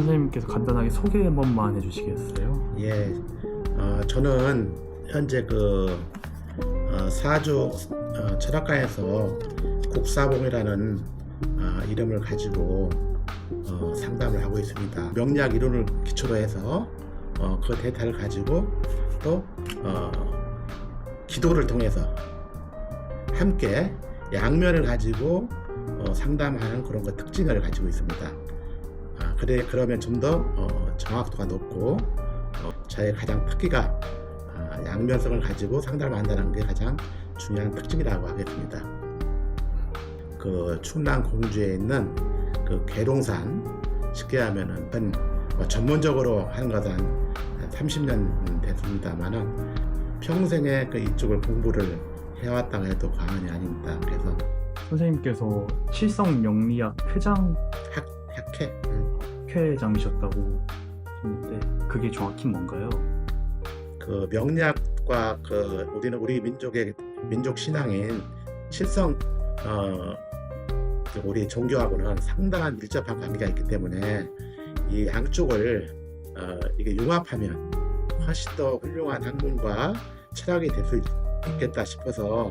선생님께서 간단하게 소개 한 번만 해주시겠어요? 예, 어, 저는 현재 그 어, 사주 어, 철학과에서 국사봉이라는 어, 이름을 가지고 어, 상담을 하고 있습니다. 명리학 이론을 기초로 해서 어, 그 데이터를 가지고 또 어, 기도를 통해서 함께 양면을 가지고 어, 상담하는 그런 거 특징을 가지고 있습니다. 아, 그래 그러면 좀더 어, 정확도가 높고 어, 저의 가장 특기가 아, 양면성을 가지고 상담을 한다는 게 가장 중요한 특징이라고 하겠습니다. 그 충남 공주에 있는 그 계룡산 쉽게 하면은 한, 뭐 전문적으로 하는 것은 한 30년 됐습니다만은 평생에 그 이쪽을 공부를 해왔다고 해도 과언이 아닙니다. 그래서 선생님께서 칠성 명리학 회장 학, 학회 음, 회장이셨다고 했는데 그게 정확히 뭔가요? 그 명리학과 그 우리는 우리 민족의 민족 신앙인 칠성 어그 우리 종교하고는 상당한 밀접한 관계가 있기 때문에 이 양쪽을 어 이게 융합하면 훨씬 더 훌륭한 학문과 철학이 될 수 있겠다 싶어서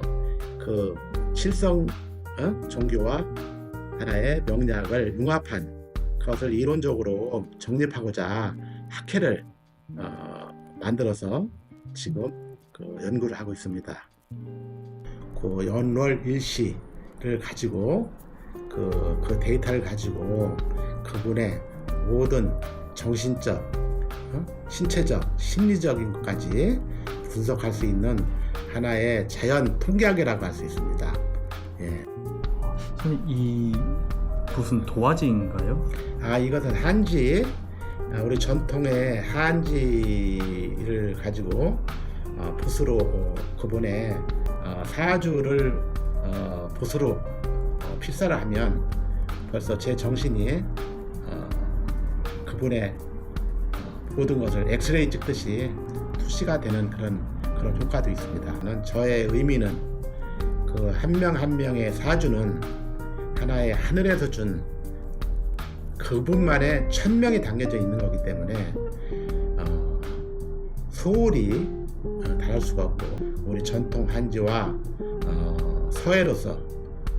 그 칠성 어? 종교와 하나의 명리학을 융합한 그 것을 이론적으로 정립하고자 학회를 어, 만들어서 지금 그 연구를 하고 있습니다. 그 연월 일시를 가지고 그, 그 데이터를 가지고 그분의 모든 정신적, 어? 신체적, 심리적인 것까지 분석할 수 있는 하나의 자연 통계학이라고 할 수 있습니다. 예. 선생님 이 무슨 도화지인가요? 아 이것은 한지 아, 우리 전통의 한지를 가지고 어, 붓으로 어, 그분의 어, 사주를 어, 붓으로 어, 필사를 하면 벌써 제 정신이 어, 그분의 어, 모든 것을 엑스레이 찍듯이 투시가 되는 그런 그런 효과도 있습니다. 저의 의미는 그 한 명한 명의 사주는 하나의 하늘에서 준 그분만의 천명이 담겨져 있는 거기 때문에 어, 소홀히 어, 다룰 수가 없고 우리 전통 한지와 어, 서해로서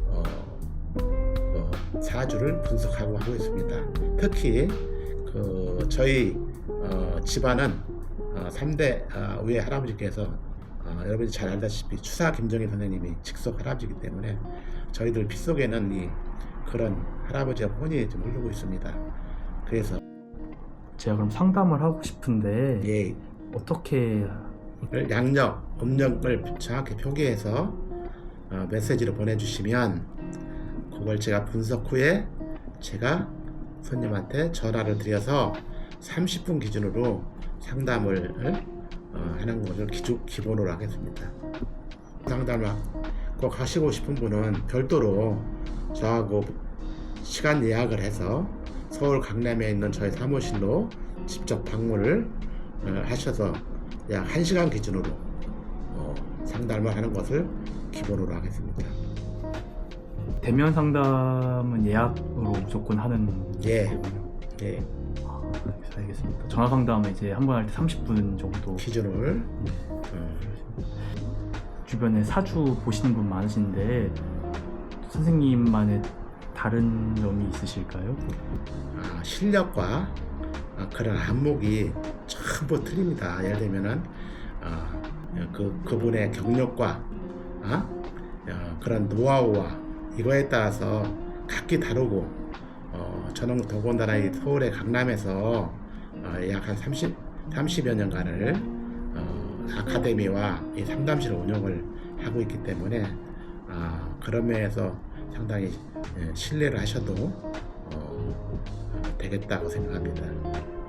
어, 어, 사주를 분석하고 하고 있습니다. 특히 그 저희 어, 집안은 어, 3대 어, 우리 할아버지께서 어, 여러분이 잘 알다시피 추사 김정희 선생님이 직속 할아버지이기 때문에 저희들 피 속에는 이 그런 할아버지의 혼이 좀 흐르고 있습니다. 그래서 제가 그럼 상담을 하고 싶은데 예, 어떻게 양력, 음력을 정확히 표기해서 어, 메시지를 보내주시면 그걸 제가 분석 후에 제가 손님한테 전화를 드려서 30분 기준으로 상담을 어, 하는 것을 기본으로 하겠습니다. 상담을 꼭 하시고 싶은 분은 별도로 저하고 시간 예약을 해서 서울 강남에 있는 저희 사무실로 직접 방문을 어, 하셔서 약 1시간 기준으로 어, 상담을 하는 것을 기본으로 하겠습니다. 대면 상담은 예약으로 무조건 하는 예. 거군요. 예, 아, 알겠- 알겠습니다. 전화 상담은 이제 한 번 할 때 30분 정도 기준을 어, 주변에 사주 보시는 분 많으신데 선생님만의 다른 점이 있으실까요? 아, 실력과 아, 그런 안목이 전부 틀립니다. 예를 들면은 아, 그 그분의 경력과 아, 어, 그런 노하우와 이거에 따라서 각기 다르고 어, 저는 더군다나 이 서울의 강남에서 어, 약한 30, 30여 년간을 어, 아카데미와 이 상담실을 운영을 하고 있기 때문에 아, 그런 면에서 상당히 예, 신뢰를 하셔도 어, 어, 되겠다고 생각합니다.